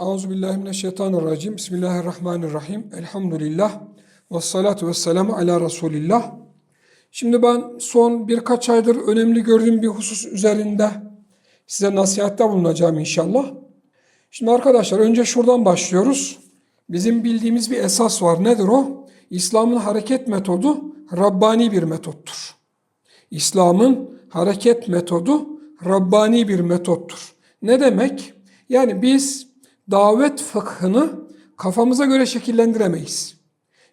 Euzubillahimineşşeytanirracim. Bismillahirrahmanirrahim. Elhamdülillah. Ve salatu ve selamu ala Resulillah. Şimdi ben son birkaç aydır önemli gördüğüm bir husus üzerinde size nasihatte bulunacağım inşallah. Şimdi arkadaşlar önce şuradan başlıyoruz. Bizim bildiğimiz bir esas var. Nedir o? İslam'ın hareket metodu Rabbani bir metottur. İslam'ın hareket metodu Rabbani bir metottur. Ne demek? Yani biz davet fıkhını kafamıza göre şekillendiremeyiz.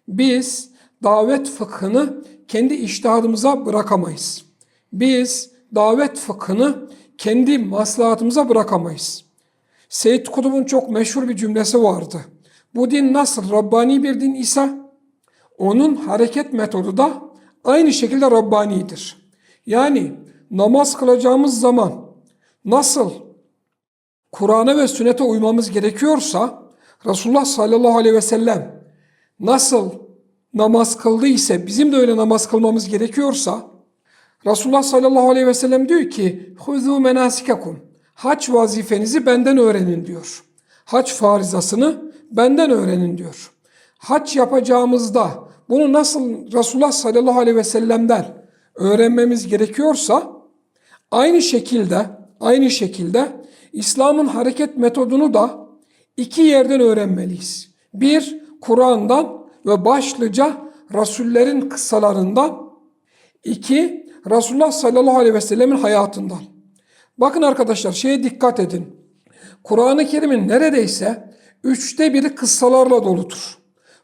Biz davet fıkhını kendi iştihadımıza bırakamayız. Biz davet fıkhını kendi maslahatımıza bırakamayız. Seyyid Kutub'un çok meşhur bir cümlesi vardı. Bu din nasıl Rabbani bir din ise onun hareket metodu da aynı şekilde Rabbani'dir. Yani namaz kılacağımız zaman nasıl Kur'an'a ve sünnete uymamız gerekiyorsa Resulullah sallallahu aleyhi ve sellem nasıl namaz kıldı ise bizim de öyle namaz kılmamız gerekiyorsa Resulullah sallallahu aleyhi ve sellem diyor ki Huzu menasikekum Hac vazifenizi benden öğrenin diyor. Hac farizasını benden öğrenin diyor. Hac yapacağımızda bunu nasıl Resulullah sallallahu aleyhi ve sellem'den öğrenmemiz gerekiyorsa aynı şekilde aynı şekilde İslam'ın hareket metodunu da iki yerden öğrenmeliyiz. Bir, Kur'an'dan ve başlıca Rasullerin kıssalarından. İki, Resulullah sallallahu aleyhi ve sellemin hayatından. Bakın arkadaşlar şeye dikkat edin. Kur'an-ı Kerim'in neredeyse üçte biri kıssalarla doludur.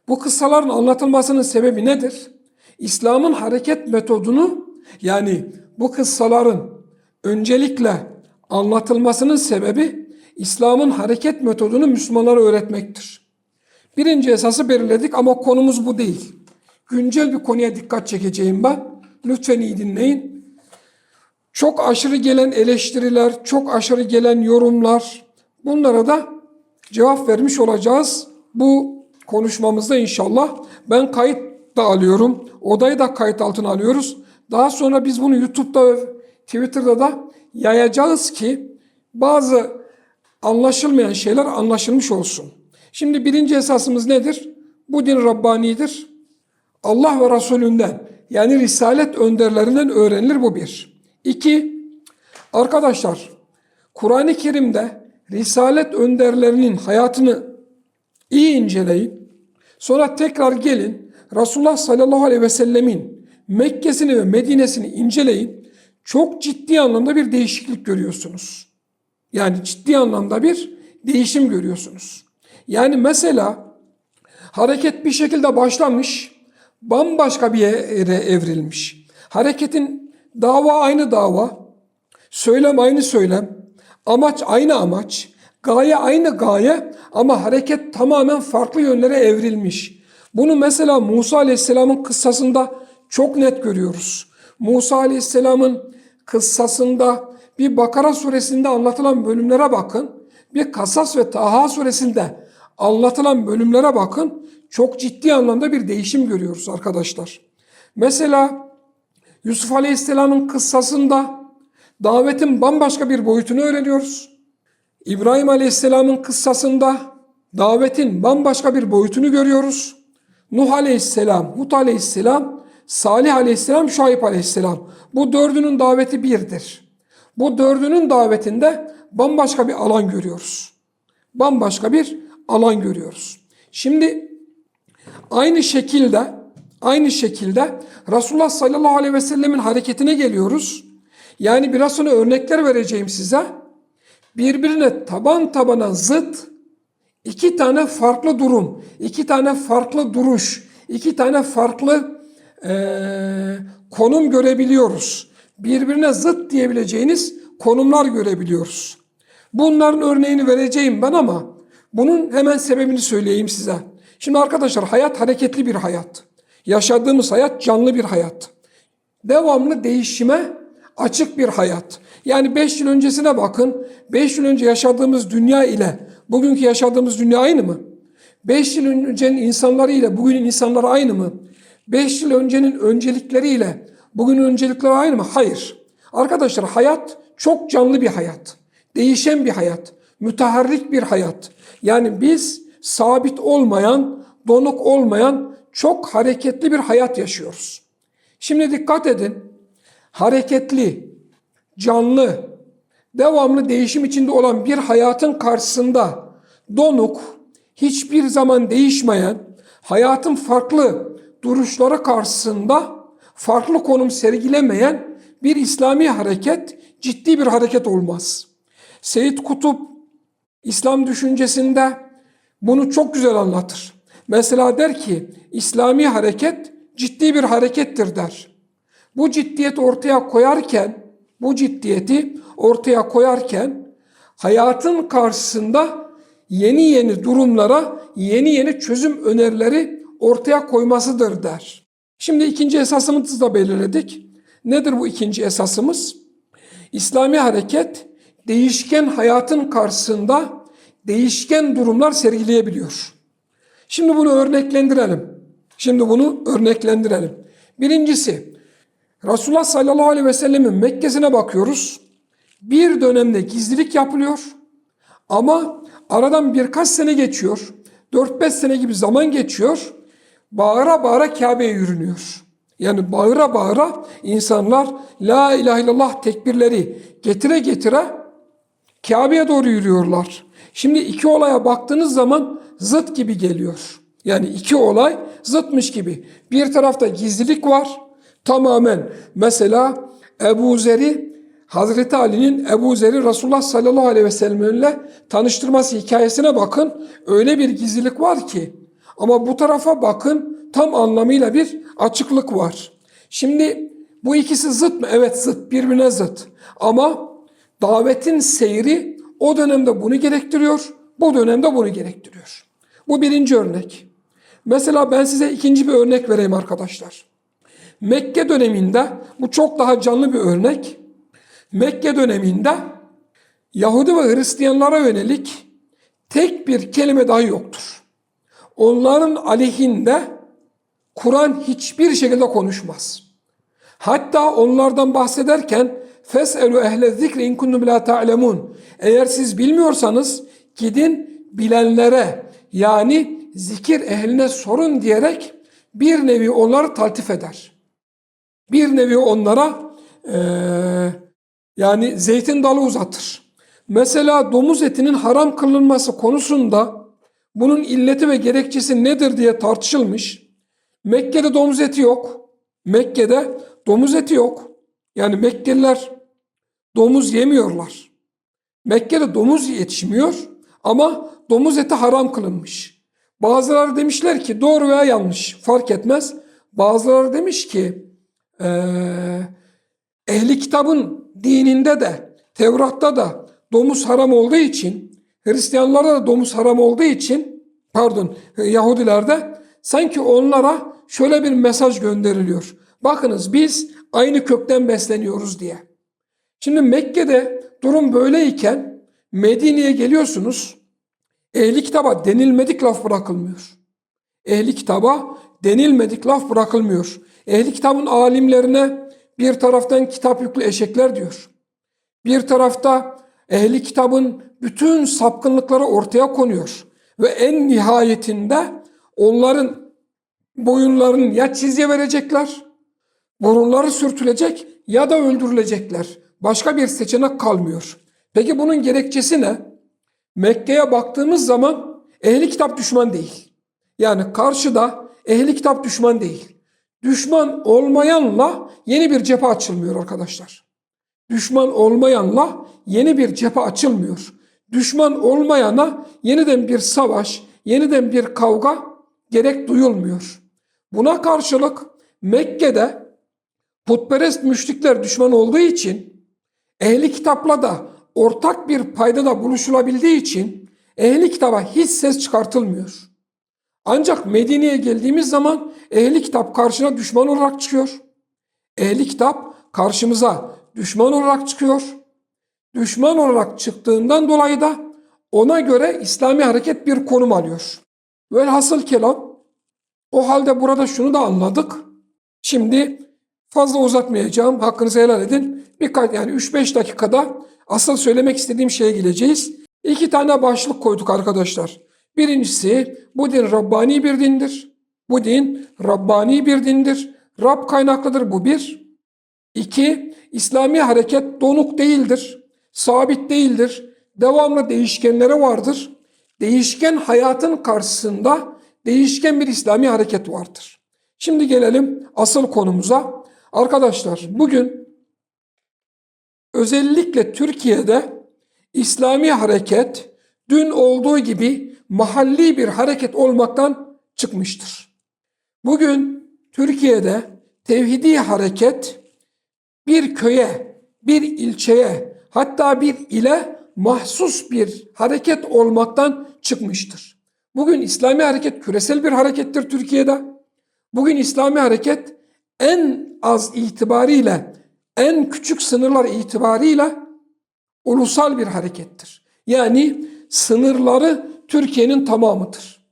Bu kıssaların anlatılmasının sebebi nedir? İslam'ın hareket metodunu yani bu kıssaların öncelikle anlatılmasının sebebi İslam'ın hareket metodunu Müslümanlara öğretmektir. Birinci esası belirledik ama konumuz bu değil. Güncel bir konuya dikkat çekeceğim ben. Lütfen iyi dinleyin. Çok aşırı gelen eleştiriler, çok aşırı gelen yorumlar bunlara da cevap vermiş olacağız. Bu konuşmamızda inşallah ben kayıt da alıyorum. Odayı da kayıt altına alıyoruz. Daha sonra biz bunu YouTube'da Twitter'da da yayacağız ki bazı anlaşılmayan şeyler anlaşılmış olsun. Şimdi birinci esasımız nedir? Bu din Rabbani'dir. Allah ve Resulünden yani Risalet önderlerinden öğrenilir bu bir. İki, arkadaşlar Kur'an-ı Kerim'de Risalet önderlerinin hayatını iyi inceleyin. Sonra tekrar gelin Resulullah sallallahu aleyhi ve sellemin Mekke'sini ve Medine'sini inceleyin. Çok ciddi anlamda bir değişiklik görüyorsunuz. Yani ciddi anlamda bir değişim görüyorsunuz. Yani mesela hareket bir şekilde başlamış, bambaşka bir yere evrilmiş. Hareketin dava aynı dava, söylem aynı söylem, amaç aynı amaç, gaye aynı gaye ama hareket tamamen farklı yönlere evrilmiş. Bunu mesela Musa Aleyhisselam'ın kıssasında çok net görüyoruz. Musa Aleyhisselam'ın kıssasında bir Bakara suresinde anlatılan bölümlere bakın. Bir Kasas ve Taha suresinde anlatılan bölümlere bakın. Çok ciddi anlamda bir değişim görüyoruz arkadaşlar. Mesela Yusuf Aleyhisselam'ın kıssasında davetin bambaşka bir boyutunu öğreniyoruz. İbrahim Aleyhisselam'ın kıssasında davetin bambaşka bir boyutunu görüyoruz. Nuh Aleyhisselam, Hud Aleyhisselam, Salih Aleyhisselam, Şuayb Aleyhisselam. Bu dördünün daveti birdir. Bu dördünün davetinde bambaşka bir alan görüyoruz. Bambaşka bir alan görüyoruz. Şimdi aynı şekilde aynı şekilde Resulullah sallallahu aleyhi ve sellemin hareketine geliyoruz. Yani biraz sonra örnekler vereceğim size. Birbirine taban tabana zıt iki tane farklı durum, iki tane farklı duruş, iki tane farklı e, konum görebiliyoruz. Birbirine zıt diyebileceğiniz konumlar görebiliyoruz. Bunların örneğini vereceğim ben ama bunun hemen sebebini söyleyeyim size. Şimdi arkadaşlar hayat hareketli bir hayat. Yaşadığımız hayat canlı bir hayat. Devamlı değişime açık bir hayat. Yani 5 yıl öncesine bakın. 5 yıl önce yaşadığımız dünya ile bugünkü yaşadığımız dünya aynı mı? 5 yıl öncenin insanları ile bugünün insanları aynı mı? 5 yıl öncenin öncelikleriyle bugünün öncelikleri aynı mı? Hayır. Arkadaşlar hayat çok canlı bir hayat. Değişen bir hayat. müteharrik bir hayat. Yani biz sabit olmayan, donuk olmayan çok hareketli bir hayat yaşıyoruz. Şimdi dikkat edin. Hareketli, canlı, devamlı değişim içinde olan bir hayatın karşısında donuk, hiçbir zaman değişmeyen, hayatın farklı duruşları karşısında farklı konum sergilemeyen bir İslami hareket ciddi bir hareket olmaz. Seyyid Kutup İslam düşüncesinde bunu çok güzel anlatır. Mesela der ki İslami hareket ciddi bir harekettir der. Bu ciddiyeti ortaya koyarken, bu ciddiyeti ortaya koyarken hayatın karşısında yeni yeni durumlara yeni yeni çözüm önerileri ortaya koymasıdır der. Şimdi ikinci esasımızı da belirledik. Nedir bu ikinci esasımız? İslami hareket değişken hayatın karşısında değişken durumlar sergileyebiliyor. Şimdi bunu örneklendirelim. Şimdi bunu örneklendirelim. Birincisi Resulullah sallallahu aleyhi ve sellemin Mekke'sine bakıyoruz. Bir dönemde gizlilik yapılıyor. Ama aradan birkaç sene geçiyor. 4-5 sene gibi zaman geçiyor. Bağıra bağıra Kabe'ye yürünüyor. Yani bağıra bağıra insanlar La ilahe illallah tekbirleri getire getire Kabe'ye doğru yürüyorlar. Şimdi iki olaya baktığınız zaman zıt gibi geliyor. Yani iki olay zıtmış gibi. Bir tarafta gizlilik var. Tamamen mesela Ebu Zer'i Hazreti Ali'nin Ebu Zer'i Resulullah sallallahu aleyhi ve sellem'le tanıştırması hikayesine bakın. Öyle bir gizlilik var ki. Ama bu tarafa bakın tam anlamıyla bir açıklık var. Şimdi bu ikisi zıt mı? Evet zıt birbirine zıt. Ama davetin seyri o dönemde bunu gerektiriyor. Bu dönemde bunu gerektiriyor. Bu birinci örnek. Mesela ben size ikinci bir örnek vereyim arkadaşlar. Mekke döneminde bu çok daha canlı bir örnek. Mekke döneminde Yahudi ve Hristiyanlara yönelik tek bir kelime dahi yoktur. Onların aleyhinde Kur'an hiçbir şekilde konuşmaz. Hatta onlardan bahsederken feselu ehle zikri in kuntum la ta'lemun. Eğer siz bilmiyorsanız gidin bilenlere yani zikir ehline sorun diyerek bir nevi onları taltif eder. Bir nevi onlara eee yani zeytin dalı uzatır. Mesela domuz etinin haram kılınması konusunda bunun illeti ve gerekçesi nedir diye tartışılmış. Mekke'de domuz eti yok. Mekke'de domuz eti yok. Yani Mekkeliler domuz yemiyorlar. Mekke'de domuz yetişmiyor ama domuz eti haram kılınmış. Bazıları demişler ki doğru veya yanlış fark etmez. Bazıları demiş ki ehli kitabın dininde de Tevrat'ta da domuz haram olduğu için Hristiyanlarda da domuz haram olduğu için pardon Yahudilerde sanki onlara şöyle bir mesaj gönderiliyor. Bakınız biz aynı kökten besleniyoruz diye. Şimdi Mekke'de durum böyleyken Medine'ye geliyorsunuz. Ehli kitaba denilmedik laf bırakılmıyor. Ehli kitaba denilmedik laf bırakılmıyor. Ehli kitabın alimlerine bir taraftan kitap yüklü eşekler diyor. Bir tarafta ehli kitabın bütün sapkınlıkları ortaya konuyor. Ve en nihayetinde onların boyunlarının ya çizye verecekler, burunları sürtülecek ya da öldürülecekler. Başka bir seçenek kalmıyor. Peki bunun gerekçesi ne? Mekke'ye baktığımız zaman ehli kitap düşman değil. Yani karşıda ehli kitap düşman değil. Düşman olmayanla yeni bir cephe açılmıyor arkadaşlar. Düşman olmayanla yeni bir cephe açılmıyor. Düşman olmayana yeniden bir savaş, yeniden bir kavga gerek duyulmuyor. Buna karşılık Mekke'de putperest müşrikler düşman olduğu için ehli kitapla da ortak bir paydada buluşulabildiği için ehli kitaba hiç ses çıkartılmıyor. Ancak Medine'ye geldiğimiz zaman ehli kitap karşına düşman olarak çıkıyor. Ehli kitap karşımıza düşman olarak çıkıyor. Düşman olarak çıktığından dolayı da ona göre İslami hareket bir konum alıyor. Velhasıl kelam o halde burada şunu da anladık. Şimdi fazla uzatmayacağım. Hakkınızı helal edin. Birkaç yani 3-5 dakikada asıl söylemek istediğim şeye geleceğiz. İki tane başlık koyduk arkadaşlar. Birincisi bu din Rabbani bir dindir. Bu din Rabbani bir dindir. Rab kaynaklıdır bu bir. İki, İslami hareket donuk değildir. Sabit değildir. Devamlı değişkenleri vardır. Değişken hayatın karşısında değişken bir İslami hareket vardır. Şimdi gelelim asıl konumuza. Arkadaşlar bugün özellikle Türkiye'de İslami hareket dün olduğu gibi mahalli bir hareket olmaktan çıkmıştır. Bugün Türkiye'de tevhidi hareket bir köye, bir ilçeye, hatta bir ile mahsus bir hareket olmaktan çıkmıştır. Bugün İslami hareket küresel bir harekettir Türkiye'de. Bugün İslami hareket en az itibariyle, en küçük sınırlar itibariyle ulusal bir harekettir. Yani sınırları Türkiye'nin tamamıdır.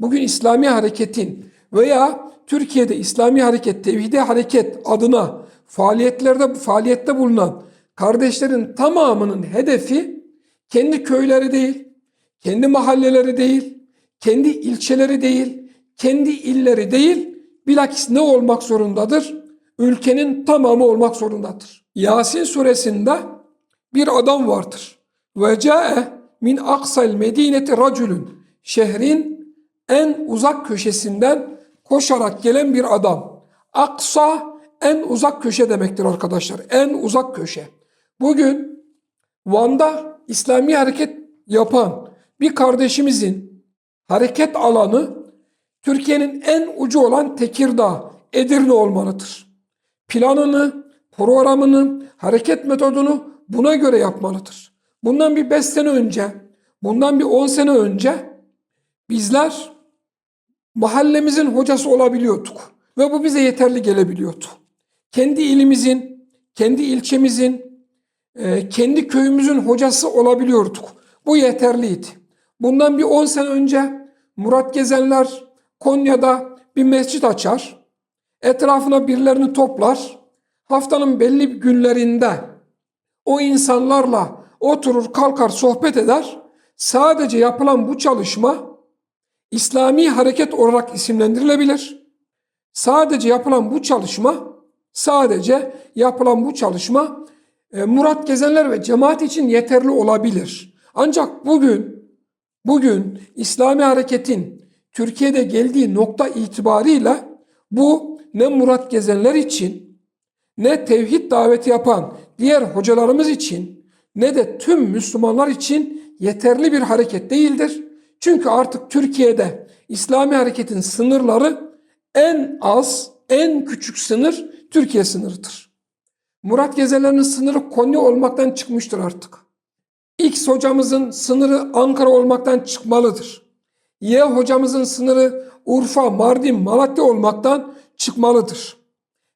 Bugün İslami hareketin veya Türkiye'de İslami hareket, tevhidi hareket adına faaliyetlerde faaliyette bulunan kardeşlerin tamamının hedefi kendi köyleri değil, kendi mahalleleri değil, kendi ilçeleri değil, kendi illeri değil, bilakis ne olmak zorundadır? Ülkenin tamamı olmak zorundadır. Yasin suresinde bir adam vardır. Ve ca'e min aksal medineti raculun. Şehrin en uzak köşesinden koşarak gelen bir adam. Aksa en uzak köşe demektir arkadaşlar. En uzak köşe. Bugün Van'da İslami hareket yapan bir kardeşimizin hareket alanı Türkiye'nin en ucu olan Tekirdağ, Edirne olmalıdır. Planını, programını, hareket metodunu buna göre yapmalıdır. Bundan bir 5 sene önce, bundan bir 10 sene önce bizler mahallemizin hocası olabiliyorduk. Ve bu bize yeterli gelebiliyordu. Kendi ilimizin, kendi ilçemizin, e, kendi köyümüzün hocası olabiliyorduk. Bu yeterliydi. Bundan bir 10 sene önce Murat Gezenler Konya'da bir mescit açar. Etrafına birilerini toplar. Haftanın belli günlerinde o insanlarla oturur kalkar sohbet eder. Sadece yapılan bu çalışma İslami hareket olarak isimlendirilebilir. Sadece yapılan bu çalışma, sadece yapılan bu çalışma e, Murat Gezenler ve cemaat için yeterli olabilir. Ancak bugün, bugün İslami hareketin Türkiye'de geldiği nokta itibariyle bu ne Murat Gezenler için, ne tevhid daveti yapan diğer hocalarımız için, ne de tüm Müslümanlar için yeterli bir hareket değildir. Çünkü artık Türkiye'de İslami hareketin sınırları en az, en küçük sınır Türkiye sınırıdır. Murat Gezeler'in sınırı Konya olmaktan çıkmıştır artık. X hocamızın sınırı Ankara olmaktan çıkmalıdır. Y hocamızın sınırı Urfa, Mardin, Malatya olmaktan çıkmalıdır.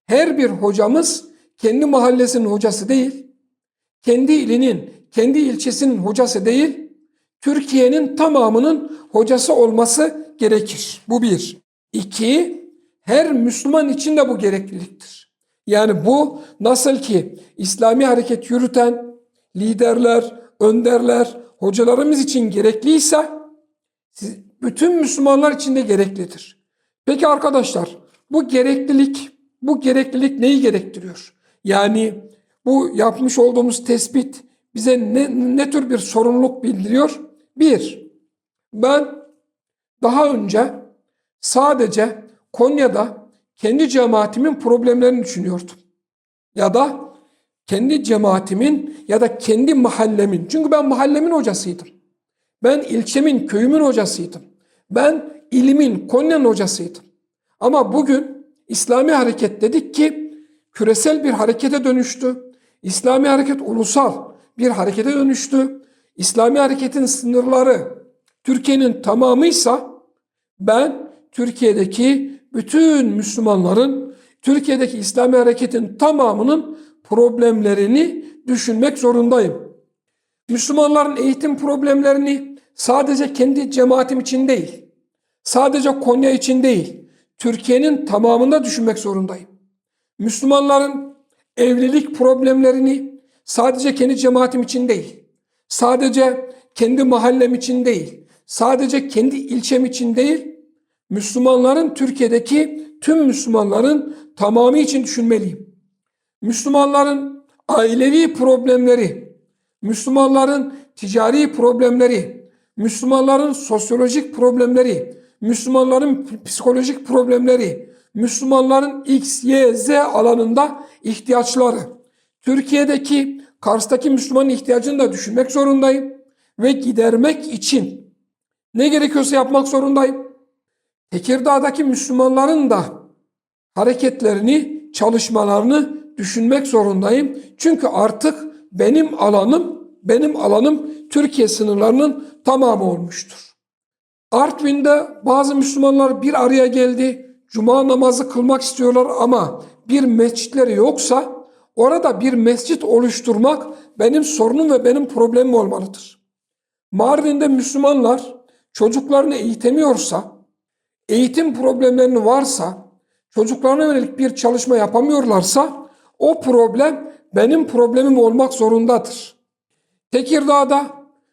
Her bir hocamız kendi mahallesinin hocası değil, kendi ilinin, kendi ilçesinin hocası değil, Türkiye'nin tamamının hocası olması gerekir. Bu bir. İki, her Müslüman için de bu gerekliliktir. Yani bu nasıl ki İslami hareket yürüten liderler, önderler, hocalarımız için gerekliyse bütün Müslümanlar için de gereklidir. Peki arkadaşlar bu gereklilik, bu gereklilik neyi gerektiriyor? Yani bu yapmış olduğumuz tespit bize ne, ne tür bir sorumluluk bildiriyor? Bir, ben daha önce sadece Konya'da kendi cemaatimin problemlerini düşünüyordum. Ya da kendi cemaatimin ya da kendi mahallemin. Çünkü ben mahallemin hocasıydım. Ben ilçemin, köyümün hocasıydım. Ben ilimin, Konya'nın hocasıydım. Ama bugün İslami hareket dedik ki küresel bir harekete dönüştü. İslami hareket ulusal bir harekete dönüştü. İslami hareketin sınırları Türkiye'nin tamamıysa ben Türkiye'deki bütün Müslümanların Türkiye'deki İslami hareketin tamamının problemlerini düşünmek zorundayım. Müslümanların eğitim problemlerini sadece kendi cemaatim için değil, sadece Konya için değil, Türkiye'nin tamamında düşünmek zorundayım. Müslümanların evlilik problemlerini sadece kendi cemaatim için değil, sadece kendi mahallem için değil, sadece kendi ilçem için değil, Müslümanların Türkiye'deki tüm Müslümanların tamamı için düşünmeliyim. Müslümanların ailevi problemleri, Müslümanların ticari problemleri, Müslümanların sosyolojik problemleri, Müslümanların psikolojik problemleri, Müslümanların X, Y, Z alanında ihtiyaçları, Türkiye'deki Kars'taki Müslümanın ihtiyacını da düşünmek zorundayım ve gidermek için ne gerekiyorsa yapmak zorundayım. Tekirdağ'daki Müslümanların da hareketlerini, çalışmalarını düşünmek zorundayım. Çünkü artık benim alanım, benim alanım Türkiye sınırlarının tamamı olmuştur. Artvin'de bazı Müslümanlar bir araya geldi. Cuma namazı kılmak istiyorlar ama bir mescitleri yoksa orada bir mescit oluşturmak benim sorunum ve benim problemim olmalıdır. Mardin'de Müslümanlar çocuklarını eğitemiyorsa, eğitim problemlerini varsa, çocuklarına yönelik bir çalışma yapamıyorlarsa o problem benim problemim olmak zorundadır. Tekirdağ'da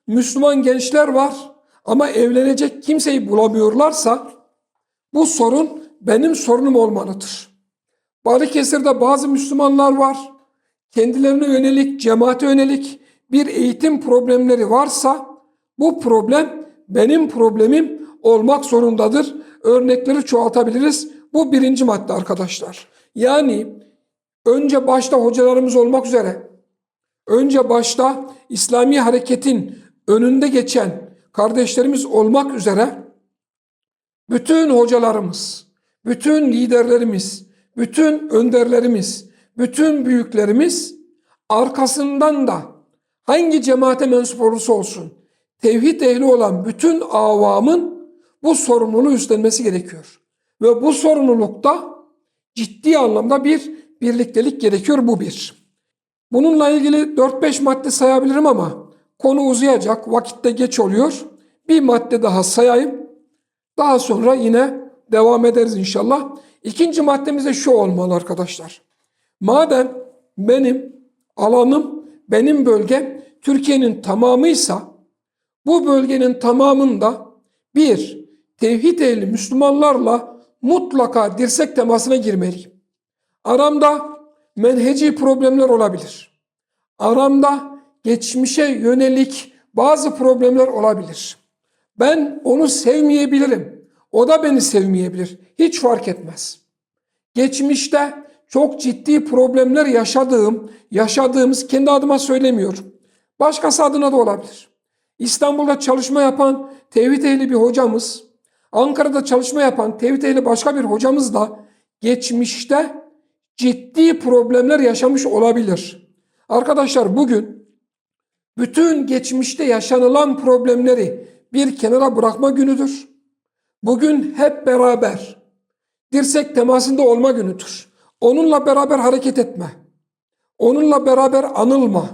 Müslüman gençler var ama evlenecek kimseyi bulamıyorlarsa bu sorun benim sorunum olmalıdır. Balıkesir'de bazı Müslümanlar var. Kendilerine yönelik, cemaate yönelik bir eğitim problemleri varsa bu problem benim problemim olmak zorundadır. Örnekleri çoğaltabiliriz. Bu birinci madde arkadaşlar. Yani önce başta hocalarımız olmak üzere, önce başta İslami hareketin önünde geçen kardeşlerimiz olmak üzere bütün hocalarımız, bütün liderlerimiz, bütün önderlerimiz, bütün büyüklerimiz arkasından da hangi cemaate mensup olursa olsun tevhid ehli olan bütün avamın bu sorumluluğu üstlenmesi gerekiyor. Ve bu sorumlulukta ciddi anlamda bir birliktelik gerekiyor bu bir. Bununla ilgili 4-5 madde sayabilirim ama konu uzayacak, vakitte geç oluyor. Bir madde daha sayayım. Daha sonra yine devam ederiz inşallah. İkinci maddemiz de şu olmalı arkadaşlar. Madem benim alanım, benim bölgem Türkiye'nin tamamıysa bu bölgenin tamamında bir, tevhid ehli Müslümanlarla mutlaka dirsek temasına girmeliyim. Aramda menheci problemler olabilir. Aramda geçmişe yönelik bazı problemler olabilir. Ben onu sevmeyebilirim. O da beni sevmeyebilir. Hiç fark etmez. Geçmişte çok ciddi problemler yaşadığım, yaşadığımız kendi adıma söylemiyorum. Başkası adına da olabilir. İstanbul'da çalışma yapan tevhid ehli bir hocamız, Ankara'da çalışma yapan ehli başka bir hocamız da geçmişte ciddi problemler yaşamış olabilir. Arkadaşlar bugün bütün geçmişte yaşanılan problemleri bir kenara bırakma günüdür. Bugün hep beraber dirsek temasında olma günüdür. Onunla beraber hareket etme. Onunla beraber anılma.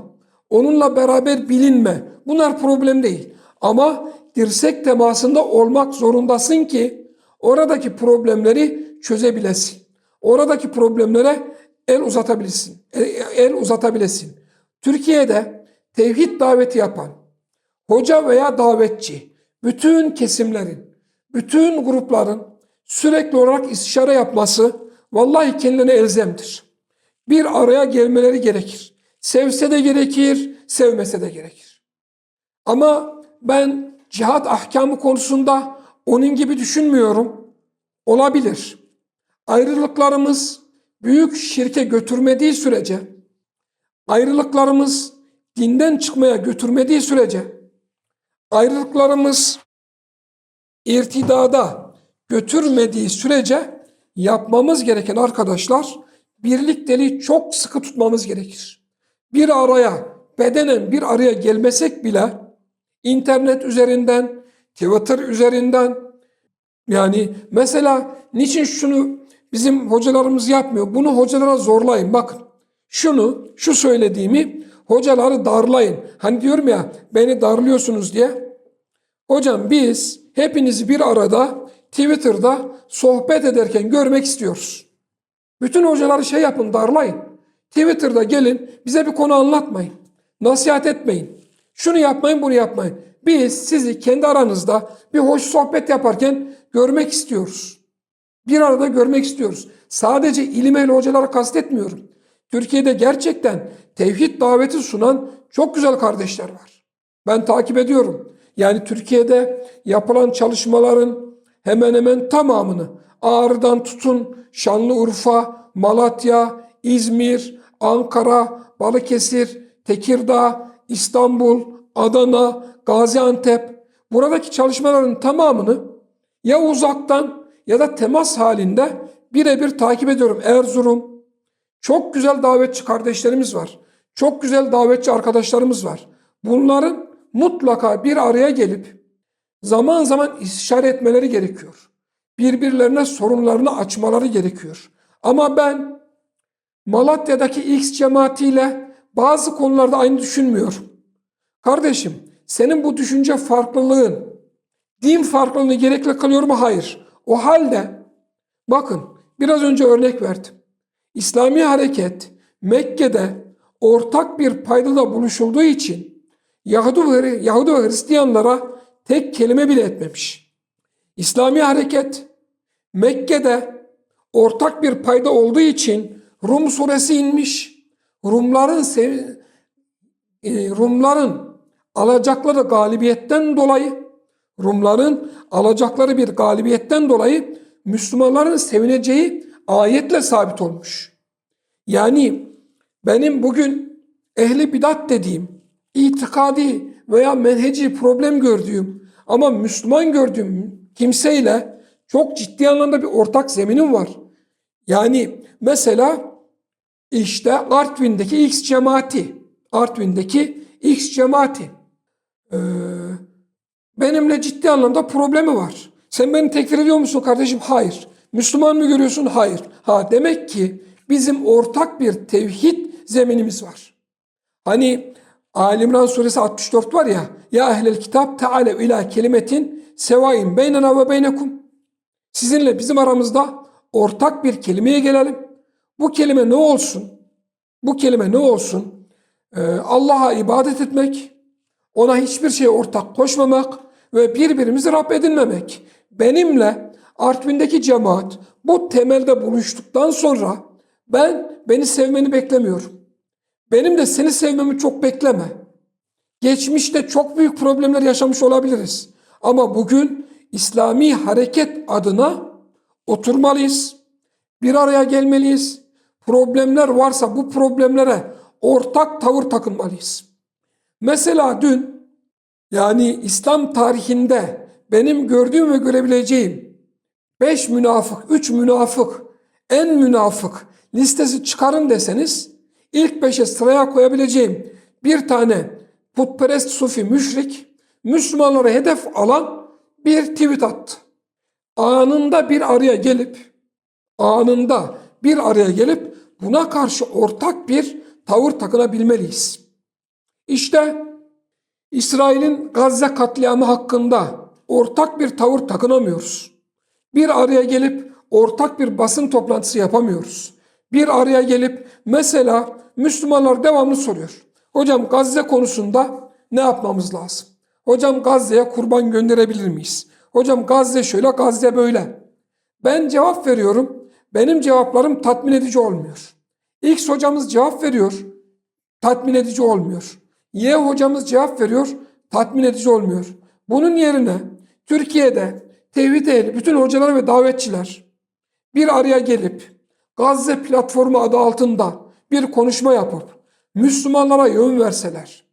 Onunla beraber bilinme. Bunlar problem değil. Ama dirsek temasında olmak zorundasın ki oradaki problemleri çözebilesin. Oradaki problemlere el uzatabilirsin. El uzatabilesin. Türkiye'de tevhid daveti yapan hoca veya davetçi bütün kesimlerin, bütün grupların sürekli olarak istişare yapması vallahi kendilerine elzemdir. Bir araya gelmeleri gerekir. Sevse de gerekir, sevmese de gerekir. Ama ben cihat ahkamı konusunda onun gibi düşünmüyorum. Olabilir. Ayrılıklarımız büyük şirke götürmediği sürece, ayrılıklarımız dinden çıkmaya götürmediği sürece, ayrılıklarımız irtidada götürmediği sürece yapmamız gereken arkadaşlar birlikteliği çok sıkı tutmamız gerekir. Bir araya bedenen bir araya gelmesek bile internet üzerinden, Twitter üzerinden yani mesela niçin şunu bizim hocalarımız yapmıyor? Bunu hocalara zorlayın. Bakın şunu, şu söylediğimi hocaları darlayın. Hani diyorum ya beni darlıyorsunuz diye. Hocam biz hepinizi bir arada Twitter'da sohbet ederken görmek istiyoruz. Bütün hocaları şey yapın darlayın. Twitter'da gelin bize bir konu anlatmayın. Nasihat etmeyin. Şunu yapmayın bunu yapmayın. Biz sizi kendi aranızda bir hoş sohbet yaparken görmek istiyoruz. Bir arada görmek istiyoruz. Sadece ilim ehli hocaları kastetmiyorum. Türkiye'de gerçekten tevhid daveti sunan çok güzel kardeşler var. Ben takip ediyorum. Yani Türkiye'de yapılan çalışmaların hemen hemen tamamını Ağrı'dan tutun Şanlıurfa, Malatya, İzmir, Ankara, Balıkesir, Tekirdağ, İstanbul, Adana, Gaziantep buradaki çalışmaların tamamını ya uzaktan ya da temas halinde birebir takip ediyorum. Erzurum, çok güzel davetçi kardeşlerimiz var. Çok güzel davetçi arkadaşlarımız var. Bunların mutlaka bir araya gelip zaman zaman istişare etmeleri gerekiyor. Birbirlerine sorunlarını açmaları gerekiyor. Ama ben Malatya'daki X cemaatiyle bazı konularda aynı düşünmüyorum. Kardeşim, senin bu düşünce farklılığın din farklılığını gerekli kılıyor mu? Hayır. O halde bakın biraz önce örnek verdim. İslami hareket Mekke'de ortak bir paydada buluşulduğu için Yahudi ve, Yahudi ve Hristiyanlara tek kelime bile etmemiş. İslami hareket Mekke'de ortak bir payda olduğu için Rum suresi inmiş. Rumların e, Rumların alacakları galibiyetten dolayı Rumların alacakları bir galibiyetten dolayı Müslümanların sevineceği ayetle sabit olmuş. Yani benim bugün ehli bidat dediğim, itikadi veya menheci problem gördüğüm ama Müslüman gördüğüm kimseyle çok ciddi anlamda bir ortak zeminim var. Yani mesela işte Artvin'deki X cemaati, Artvin'deki X cemaati ee, benimle ciddi anlamda problemi var. Sen beni tekfir ediyor musun kardeşim? Hayır. Müslüman mı görüyorsun? Hayır. Ha demek ki bizim ortak bir tevhid zeminimiz var. Hani Ali İmran suresi 64 var ya Ya ehlel kitap tealev ila kelimetin sevain beynena ve beynekum Sizinle bizim aramızda ortak bir kelimeye gelelim. Bu kelime ne olsun? Bu kelime ne olsun? Ee, Allah'a ibadet etmek, ona hiçbir şey ortak koşmamak ve birbirimizi Rab edinmemek. Benimle Artvin'deki cemaat bu temelde buluştuktan sonra ben beni sevmeni beklemiyorum. Benim de seni sevmemi çok bekleme. Geçmişte çok büyük problemler yaşamış olabiliriz. Ama bugün İslami hareket adına oturmalıyız. Bir araya gelmeliyiz. Problemler varsa bu problemlere ortak tavır takınmalıyız. Mesela dün yani İslam tarihinde benim gördüğüm ve görebileceğim 5 münafık, 3 münafık, en münafık listesi çıkarın deseniz ilk 5'e sıraya koyabileceğim bir tane putperest sufi müşrik Müslümanlara hedef alan bir tweet attı. Anında bir araya gelip anında bir araya gelip buna karşı ortak bir tavır takınabilmeliyiz. İşte İsrail'in Gazze katliamı hakkında ortak bir tavır takınamıyoruz. Bir araya gelip ortak bir basın toplantısı yapamıyoruz. Bir araya gelip mesela Müslümanlar devamlı soruyor. Hocam Gazze konusunda ne yapmamız lazım? Hocam Gazze'ye kurban gönderebilir miyiz? Hocam Gazze şöyle, Gazze böyle. Ben cevap veriyorum. Benim cevaplarım tatmin edici olmuyor. X hocamız cevap veriyor. Tatmin edici olmuyor. Y hocamız cevap veriyor. Tatmin edici olmuyor. Bunun yerine Türkiye'de tevhid ehli bütün hocalar ve davetçiler bir araya gelip Gazze platformu adı altında bir konuşma yapıp Müslümanlara yön verseler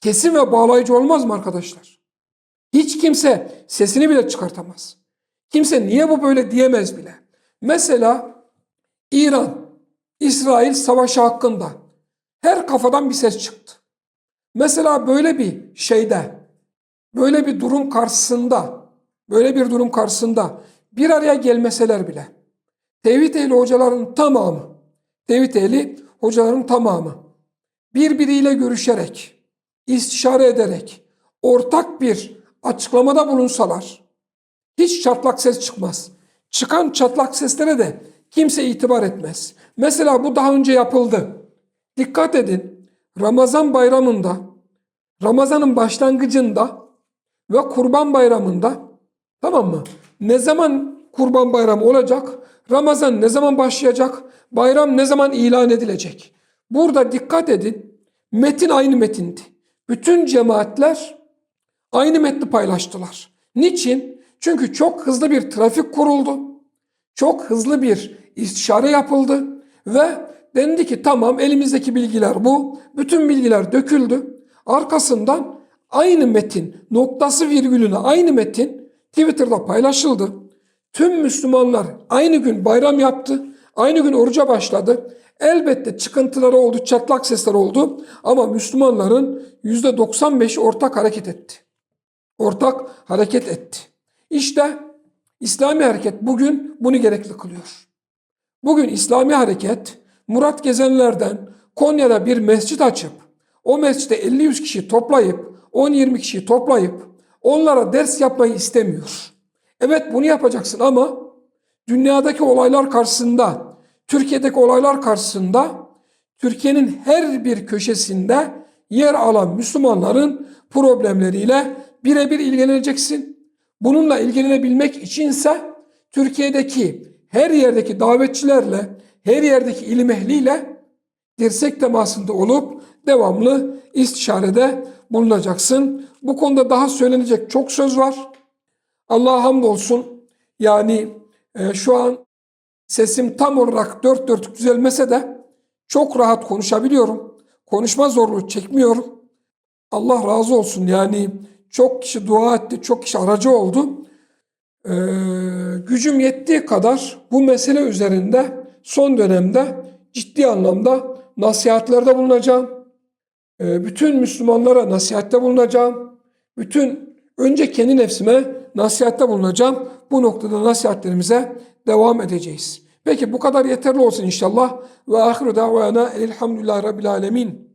kesin ve bağlayıcı olmaz mı arkadaşlar? Hiç kimse sesini bile çıkartamaz. Kimse niye bu böyle diyemez bile. Mesela İran, İsrail savaşı hakkında her kafadan bir ses çıktı. Mesela böyle bir şeyde, böyle bir durum karşısında, böyle bir durum karşısında bir araya gelmeseler bile tevhid ehli hocaların tamamı, tevhid ehli hocaların tamamı birbiriyle görüşerek, istişare ederek, ortak bir açıklamada bulunsalar hiç çatlak ses çıkmaz. Çıkan çatlak seslere de kimse itibar etmez. Mesela bu daha önce yapıldı. Dikkat edin. Ramazan bayramında, Ramazanın başlangıcında ve Kurban Bayramı'nda tamam mı? Ne zaman Kurban Bayramı olacak? Ramazan ne zaman başlayacak? Bayram ne zaman ilan edilecek? Burada dikkat edin. Metin aynı metindi. Bütün cemaatler aynı metni paylaştılar. Niçin? Çünkü çok hızlı bir trafik kuruldu. Çok hızlı bir istişare yapıldı ve dendi ki tamam elimizdeki bilgiler bu. Bütün bilgiler döküldü. Arkasından aynı metin noktası virgülüne aynı metin Twitter'da paylaşıldı. Tüm Müslümanlar aynı gün bayram yaptı. Aynı gün oruca başladı. Elbette çıkıntıları oldu, çatlak sesler oldu ama Müslümanların %95'i ortak hareket etti. Ortak hareket etti. İşte İslami hareket bugün bunu gerekli kılıyor. Bugün İslami hareket Murat Gezenler'den Konya'da bir mescit açıp o mescide 50-100 kişi toplayıp 10-20 kişi toplayıp onlara ders yapmayı istemiyor. Evet bunu yapacaksın ama dünyadaki olaylar karşısında, Türkiye'deki olaylar karşısında Türkiye'nin her bir köşesinde yer alan Müslümanların problemleriyle birebir ilgileneceksin. Bununla ilgilenebilmek içinse Türkiye'deki her yerdeki davetçilerle, her yerdeki ilim ehliyle dirsek temasında olup devamlı istişarede bulunacaksın. Bu konuda daha söylenecek çok söz var. Allah'a hamdolsun. Yani e, şu an sesim tam olarak dört dörtlük düzelmese de çok rahat konuşabiliyorum. Konuşma zorluğu çekmiyorum. Allah razı olsun. Yani çok kişi dua etti, çok kişi aracı oldu. Ee, gücüm yettiği kadar bu mesele üzerinde son dönemde ciddi anlamda nasihatlerde bulunacağım. Ee, bütün Müslümanlara nasihatte bulunacağım. Bütün önce kendi nefsime nasihatte bulunacağım. Bu noktada nasihatlerimize devam edeceğiz. Peki bu kadar yeterli olsun inşallah. Ve ahiru davana elhamdülillahi rabbil alemin.